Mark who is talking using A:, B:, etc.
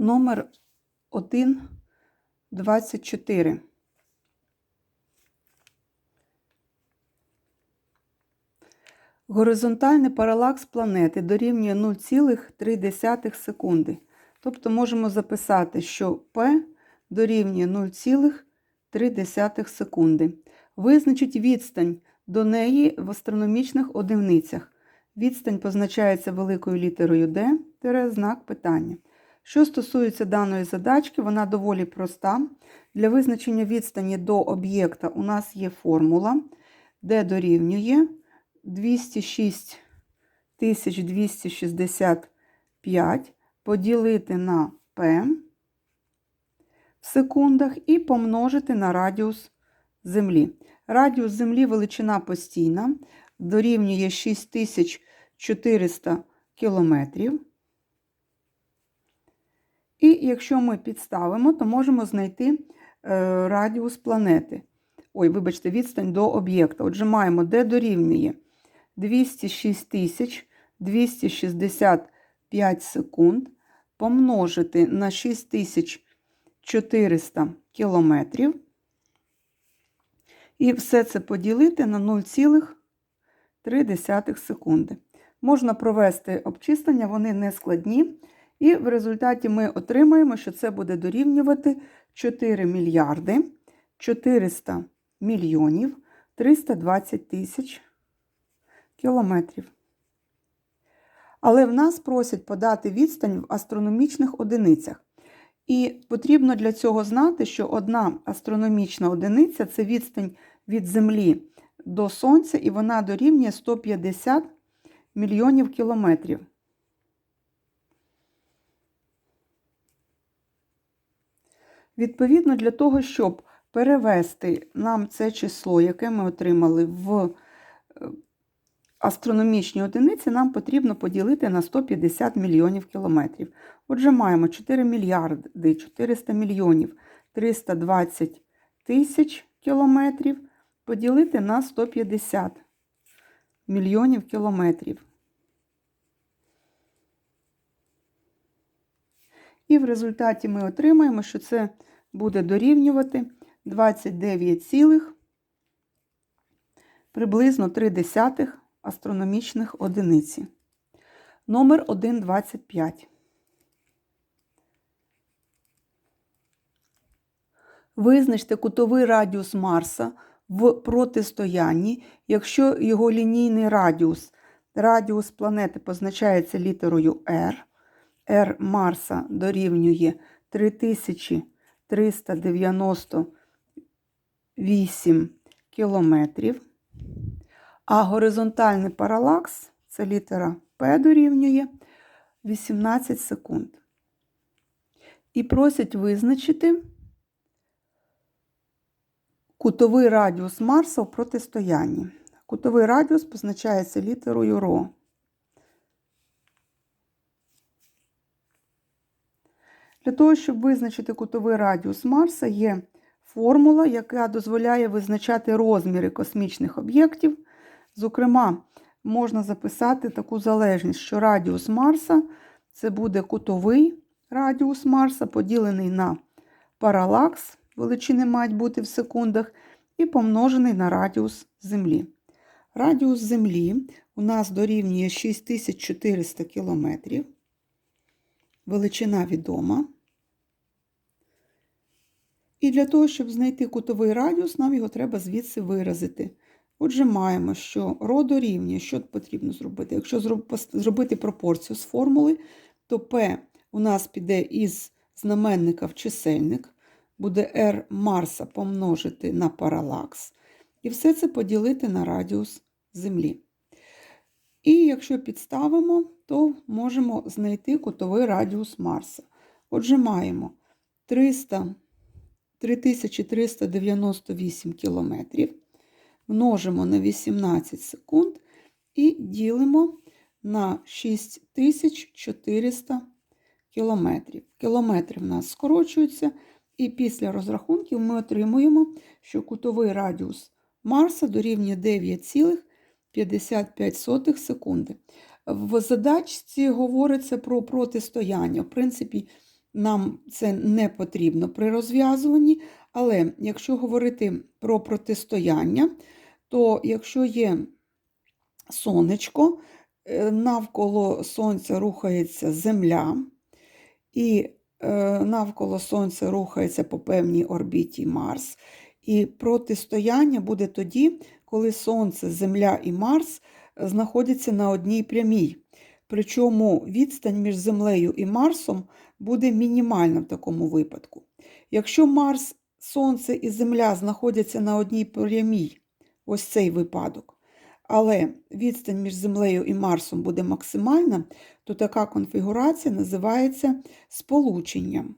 A: номер 1, 24. Горизонтальний паралакс планети дорівнює 0,3 секунди. Тобто можемо записати, що P дорівнює 0,3 секунди. Визначить відстань до неї в астрономічних одиницях. Відстань позначається великою літерою D, знак питання. Що стосується даної задачки, вона доволі проста. Для визначення відстані до об'єкта у нас є формула, де дорівнює 206 265 поділити на P в секундах і помножити на радіус Землі. Радіус Землі величина постійна, дорівнює 6400 кілометрів. І якщо ми підставимо, то можемо знайти е, радіус планети. Ой, вибачте, відстань до об'єкта. Отже, маємо, де дорівнює 206 265 секунд помножити на 6400 кілометрів. І все це поділити на 0,3 секунди. Можна провести обчислення, вони не складні. І в результаті ми отримаємо, що це буде дорівнювати 4 мільярди 400 мільйонів 320 тисяч кілометрів. Але в нас просять подати відстань в астрономічних одиницях. І потрібно для цього знати, що одна астрономічна одиниця це відстань від Землі до Сонця, і вона дорівнює 150 мільйонів кілометрів. Відповідно, для того, щоб перевести нам це число, яке ми отримали в е, астрономічні одиниці, нам потрібно поділити на 150 мільйонів кілометрів. Отже, маємо 4 мільярди 400 мільйонів 320 тисяч кілометрів поділити на 150 мільйонів кілометрів. І в результаті ми отримаємо, що це буде дорівнювати 29, цілих приблизно 3 десятих астрономічних одиниці. Номер 1,25. Визначте кутовий радіус Марса в протистоянні, якщо його лінійний радіус, радіус планети позначається літерою R, R Марса дорівнює 3398 кілометрів, а горизонтальний паралакс, це літера P дорівнює 18 секунд. І просять визначити кутовий радіус Марса в протистоянні. Кутовий радіус позначається літерою ро. Для того, щоб визначити кутовий радіус Марса, є формула, яка дозволяє визначати розміри космічних об'єктів. Зокрема, можна записати таку залежність, що радіус Марса це буде кутовий радіус Марса, поділений на паралакс, величини мають бути в секундах, і помножений на радіус Землі. Радіус Землі у нас дорівнює 6400 км. Величина відома. І для того, щоб знайти кутовий радіус, нам його треба звідси виразити. Отже, маємо, що ро дорівнює, що потрібно зробити? Якщо зробити пропорцію з формули, то P у нас піде із знаменника в чисельник, буде R Марса помножити на паралакс, і все це поділити на радіус Землі. І якщо підставимо, то можемо знайти кутовий радіус Марса. Отже, маємо 300, 3398 кілометрів, множимо на 18 секунд і ділимо на 6400 кілометрів. Кілометри в нас скорочуються, і після розрахунків ми отримуємо, що кутовий радіус Марса дорівнює 9,55 секунди. В задачці говориться про протистояння. В принципі, нам це не потрібно при розв'язуванні, але якщо говорити про протистояння, то якщо є сонечко, е, навколо Сонця рухається Земля, і е, навколо Сонця рухається по певній орбіті Марс. І протистояння буде тоді, коли Сонце, Земля і Марс знаходяться на одній прямій. Причому відстань між Землею і Марсом буде мінімальна в такому випадку. Якщо Марс, Сонце і Земля знаходяться на одній прямій, ось цей випадок, але відстань між Землею і Марсом буде максимальна, то така конфігурація називається сполученням.